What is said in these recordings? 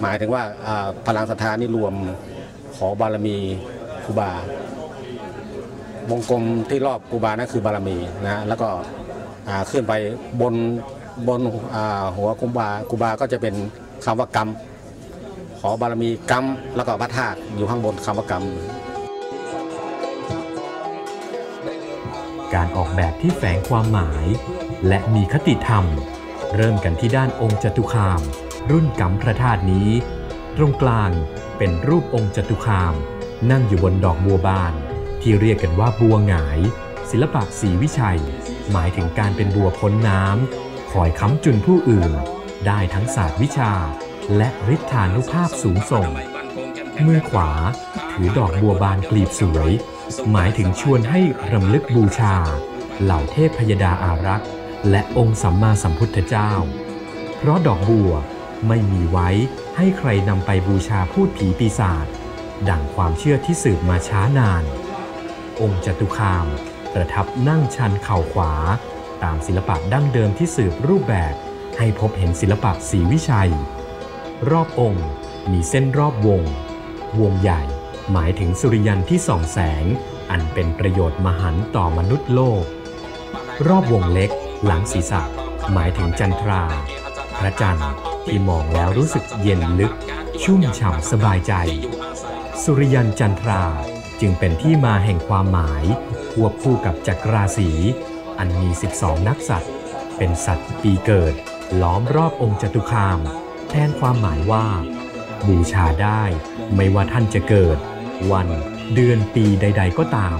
หมายถึงว่าพลังศรัทธานี่รวมขอบารมีครูบาวงกลมที่รอบครูบานั่นคือบารมีนะแล้วก็ขึ้นไปบนบนหัวครูบาครูบาก็จะเป็นคำว่ากรรม ขอบารมีกรรมแล้วก็พระธาตุอยู่ข้างบนคำว่ากรรมการออกแบบที่แฝงความหมาย และมีคติธรรม เริ่มกันที่ด้านองค์จตุคาม รุ่นกำพระธาตุนี้ ตรงกลางเป็นรูปองค์จตุคาม นั่งอยู่บนดอกบัวบาน ที่เรียกกันว่าบัวหงาย ศิลปะศรีวิชัย หมายถึงการเป็นบัวพ้นน้ำคอยค้ำจุนผู้อื่น ได้ทั้งศาสตร์วิชา และฤทธานุภาพสูงส่ง มือขวาถือดอกบัวบานกลีบสวย หมายถึงชวนให้รำลึกบูชา เหล่าเทพพยดาอารักษ์และองค์สัมมาสัมพุทธเจ้า เพราะดอกบัว ไม่มีไว้ให้ใครนำไปบูชาพูดผีปีศาจดังความเชื่อที่สืบมาช้านาน องค์จตุคามประทับนั่งชันเข่าขวา ตามศิลปะดั้งเดิมที่สืบรูปแบบให้พบเห็นศิลปะศรีวิชัย รอบองค์มีเส้นรอบวง วงใหญ่หมายถึงสุริยันที่ส่องแสง อันเป็นประโยชน์มหันต์ต่อมนุษย์โลก รอบวงเล็กหลังศีรษะหมายถึงจันทรา พระจันทร์ ที่มองแล้วรู้สึกเย็นลึก ชุ่มฉ่ำสบายใจ สุริยันจันทราจึงเป็นที่มาแห่งความหมาย ควบคู่กับจักราศี อันมี 12 นักสัตว์ เป็นสัตว์ปีเกิด ล้อมรอบองค์จตุคาม แทนความหมายว่า บูชาได้ไม่ว่าท่านจะเกิด วัน เดือนปีใด ๆ ก็ตาม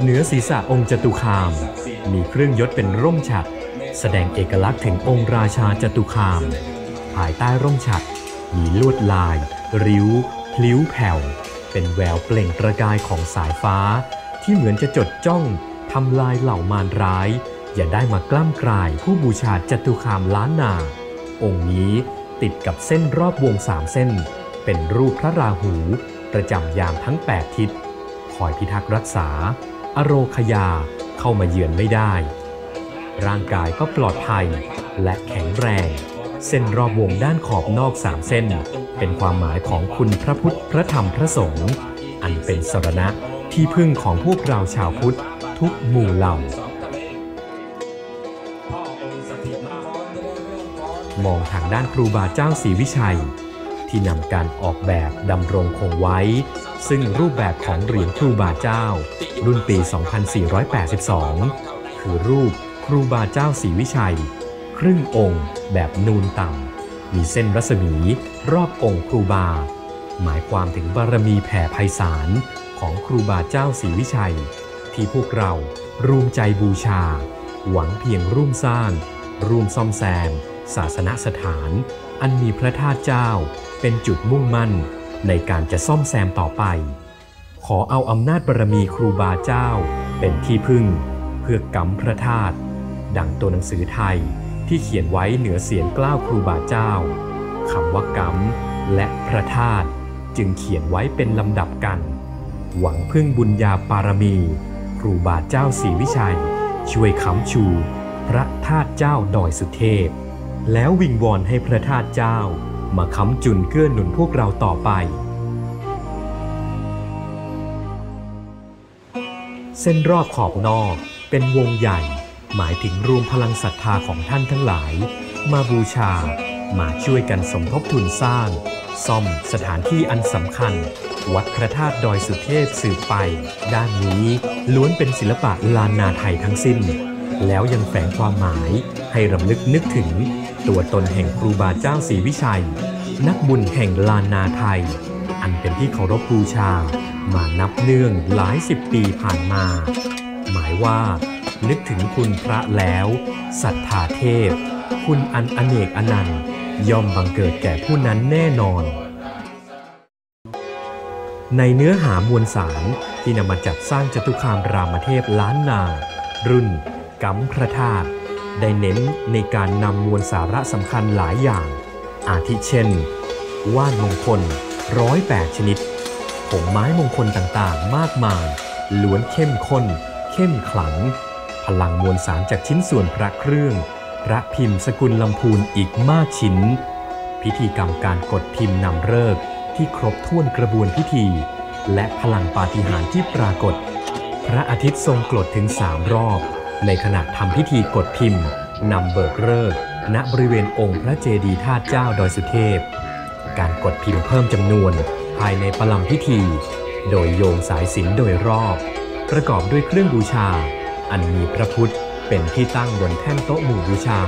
เหนือศีรษะองค์จตุคาม มีเครื่องยศเป็นร่มฉัตรแสดงเอกลักษณ์ถึงองค์ราชาจตุคาม ภายใต้ร่มฉัตรมีลวดลาย ริ้ว พลิ้วแผ่ว เป็นแววเปล่งประกายของสายฟ้า ที่เหมือนจะจดจ้องทำลายเหล่ามารร้าย อย่าได้มากล้ำกลายผู้บูชาจตุคามล้านนา องค์นี้ติดกับเส้นรอบวงสามเส้น เป็นรูปพระราหู ประจำยามทั้ง 8 ทิศ คอยพิทักษ์รักษา อโรคยาเข้ามาเยือนไม่ได้ ร่างกายก็ปลอดภัยและแข็งแรง เส้นรอบวงด้านขอบนอกสามเส้น เป็นความหมายของคุณพระพุทธพระธรรมพระสงฆ์อันเป็นสรณะที่พึ่งของพวกเราชาวพุทธทุกหมู่เหล่ามองทางด้านครูบาเจ้าศรีวิชัย ที่นำการออกแบบดำรงคงไว้ ซึ่งรูปแบบของเหรียญครูบาเจ้า รุ่นปี 2482 คือรูปครูบาเจ้าศรีวิชัย ครึ่งองค์แบบนูนต่ำ มีเส้นรัศมีรอบองค์ครูบา หมายความถึงบารมีแผ่ไพศาลของครูบาเจ้าศรีวิชัย ที่พวกเราร่วมใจบูชา หวังเพียงร่วมสร้าง ร่วมซ่อมแซม ศาสนสถาน อันมีพระธาตุเจ้า เป็นจุดมุ่งมั่นในการจะซ่อมแซมต่อไป ขอเอาอำนาจบารมีครูบาเจ้า เป็นที่พึ่ง เพื่อกำพระธาตุดังตัวหนังสือไทย ที่เขียนไว้เหนือเสียงกล้าวครูบาเจ้าคำว่ากำและพระธาตุจึงเขียนไว้เป็นลำดับกัน หวังพึ่งบุญญาปารมี ครูบาเจ้าศรีวิชัย ช่วยค้ำชู พระธาตุเจ้าดอยสุเทพ แล้ววิงวอนให้พระธาตุเจ้า มาค้ำจุนเกื้อหนุนพวกเราต่อไป เส้นรอบขอบนอกเป็นวงใหญ่ หมายถึงรวมพลังศรัทธาของท่านทั้งหลาย มาบูชา มาช่วยกันสมทบทุนสร้าง ซ่อมสถานที่อันสำคัญ วัดพระธาตุดอยสุเทพสืบไป ด้านนี้ล้วนเป็นศิลปะลานนาไทยทั้งสิ้น แล้วยังแฝงความหมายให้รำลึกนึกถึง ตัวตนแห่งครูบาเจ้าศรีวิชัย นักบุญแห่งลานนาไทย อันเป็นที่เคารพบูชา มานับเนื่องหลายสิบปีผ่านมา หมายว่า นึกถึงคุณพระแล้วศรัทธาเทพ คุณอันอเนกอนันต์ย่อมบังเกิดแก่ผู้นั้นแน่นอน ในเนื้อหามวลสารที่นำมาจัดสร้างจตุคามรามเทพล้านนา รุ่นกัมพระธาตุได้เน้นในการนำมวลสาระสำคัญหลายอย่าง อาทิเช่น ว่านมงคลร้อยแปดชนิด ผงไม้มงคลต่างๆ มากมาย ล้วนเข้มข้น เข้มขลัง พลังมวลสารจากชิ้นส่วนพระเครื่อง พระพิมพ์สกุลลำพูนอีกมากชิ้น พิธีกรรมการกดพิมพ์นำเลิกที่ครบถ้วนกระบวนพิธี และพลังปาฏิหาริย์ที่ปรากฏ พระอาทิตย์ทรงกรดถึงสามรอบ ในขณะทำพิธีกดพิมพ์นำเบิกเลิกณบริเวณองค์พระเจดีย์ธาตุเจ้าดอยสุเทพ การกดพิมพ์เพิ่มจำนวน ภายในประลัมพิธี โดยโยงสายสินโดยรอบ ประกอบด้วยเครื่องบูชา อันมีพระพุทธเป็นที่ตั้งบนแท่นโต๊ะหมู่บูชา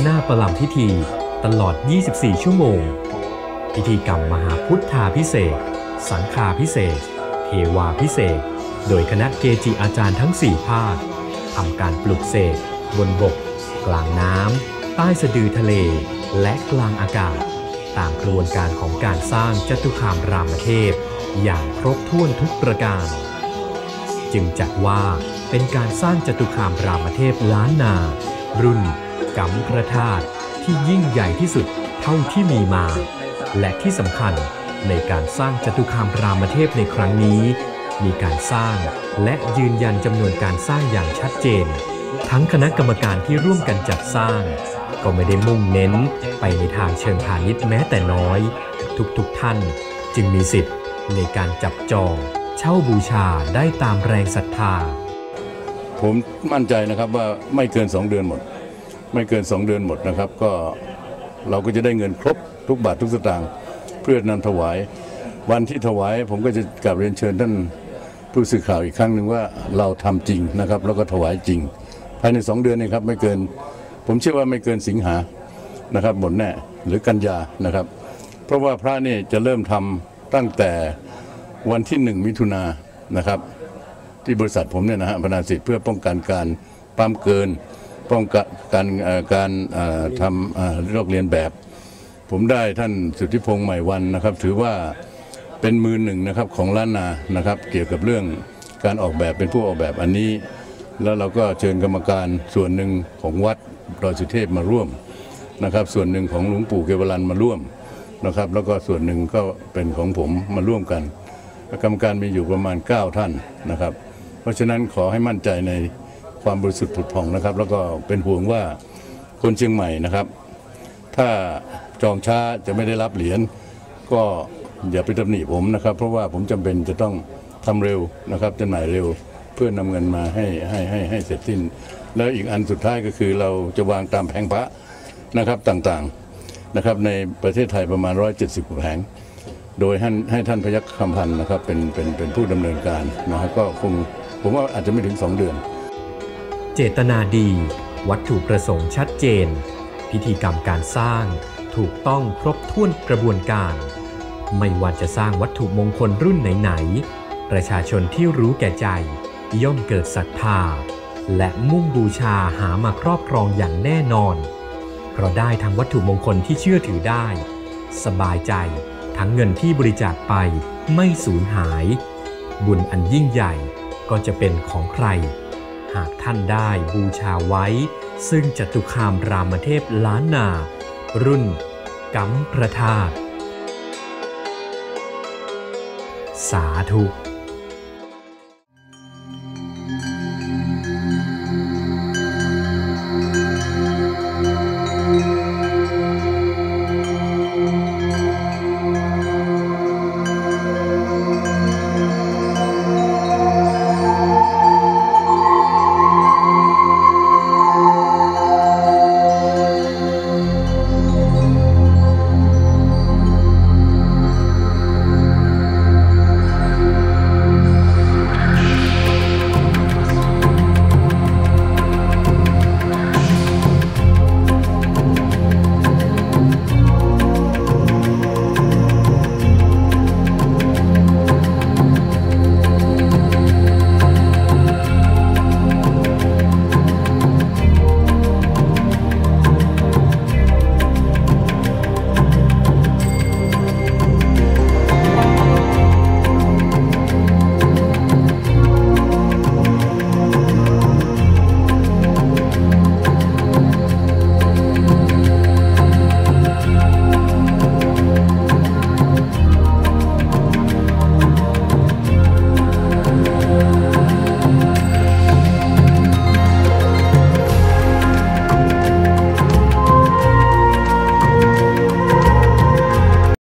หน้าประลัมพิธีตลอด 24 ชั่วโมง พิธีกรรมมหาพุทธาพิเศษ สังฆาพิเศษ เทวาพิเศษ โดยคณะเกจิอาจารย์ทั้ง 4 ภาคทำการปลุกเสกบนบก กลางน้ำ ใต้สะดือทะเล และกลางอากาศ ตามกระบวนการของการสร้างจตุคามรามเทพ อย่างครบถ้วนทุกประการ จึงจัดว่า เป็นการสร้างจตุคามรามเทพล้านนา รุ่นกัมพระธาตุที่ยิ่งใหญ่ที่สุดเท่าที่มีมา และที่สำคัญในการสร้างจตุคามรามเทพในครั้งนี้ มีการสร้างและยืนยันจำนวนการสร้างอย่างชัดเจน ทั้งคณะกรรมการที่ร่วมกันจัดสร้าง ก็ไม่ได้มุ่งเน้นไปในทางเชิงพาณิชย์แม้แต่น้อย ทุกๆทท่านจึงมีสิทธิ์ในการจับจอง เช่าบูชาได้ตามแรงศรัทธา ผมมั่นใจนะครับว่าไม่เกิน 2 เดือนหมด ไม่เกิน 2 เดือนหมดนะครับ ก็เราก็จะได้เงินครบทุกบาททุกสตางค์เพื่อนำถวาย วันที่ถวายผมก็จะกลับเรียนเชิญท่านผู้สื่อข่าวอีกครั้งหนึ่งว่าเราทำจริงนะครับ แล้วก็ถวายจริง ภายใน 2 เดือนนี้ครับไม่เกิน ผมเชื่อว่าไม่เกินสิงหานะครับหมดแน่หรือกันยานะครับ เพราะว่าพระนี่จะเริ่มทำตั้งแต่วันที่หนึ่งมิถุนานะครับ ที่บริษัทผมเนี่ยนะฮะพนาสิทธิ์เพื่อป้องกันการปั๊มเกิน ป้องกันการการทำเอ่อโรคเรียนแบบ ผมได้ท่านสุทธิพงษ์ใหม่วันนะครับ ถือว่าเป็นมือหนึ่งนะครับของล้านนานะครับ เกี่ยวกับเรื่องการออกแบบเป็นผู้ออกแบบอันนี้ แล้วเราก็เชิญกรรมการส่วนหนึ่งของวัดดอยสุเทพมาร่วมนะครับ ส่วนหนึ่งของหลวงปู่เกวรันมาร่วมนะครับ แล้วก็ส่วนหนึ่งก็เป็นของผมมาร่วมกันกรรมการมีอยู่ประมาณ 9 ท่านนะครับ เพราะฉะนั้นขอให้มั่นใจในความบริสุทธิ์ผุดผ่องนะครับ แล้วก็เป็นห่วงว่าคนเชียงใหม่นะครับ ถ้าจองช้าจะไม่ได้รับเหรียญก็อย่าไปตำหนิผมนะครับ เพราะว่าผมจำเป็นจะต้องทำเร็วนะครับจำหน่ายเร็วเพื่อนำเงินมาให้ให้ให้ให้เสร็จสิ้น แล้วอีกอันสุดท้ายก็คือเราจะวางตามแผงพระนะครับต่างๆนะครับในประเทศไทยประมาณ 170กว่าแผงโดยให้ให้ท่านพยัคฆ์คำพันธ์นะครับเป็นเป็นเป็นผู้ดำเนินการนะครับก็คง ผมว่าอาจจะไม่ถึง 2 เดือน เจตนาดี วัตถุประสงค์ชัดเจน พิธีกรรมการสร้างถูกต้องครบถ้วนกระบวนการ ไม่ว่าจะสร้างวัตถุมงคลรุ่นไหนๆประชาชนที่รู้แก่ใจ ย่อมเกิดศรัทธา และมุ่งบูชาหามาครอบครองอย่างแน่นอน เพราะได้ทั้งวัตถุมงคลที่เชื่อถือได้ สบายใจทั้งเงินที่บริจาคไปไม่สูญหาย บุญอันยิ่งใหญ่ ก็จะเป็นของใคร หากท่านได้บูชาไว้ ซึ่งจตุคามรามเทพล้านนา รุ่นกัมประทาตสาธุ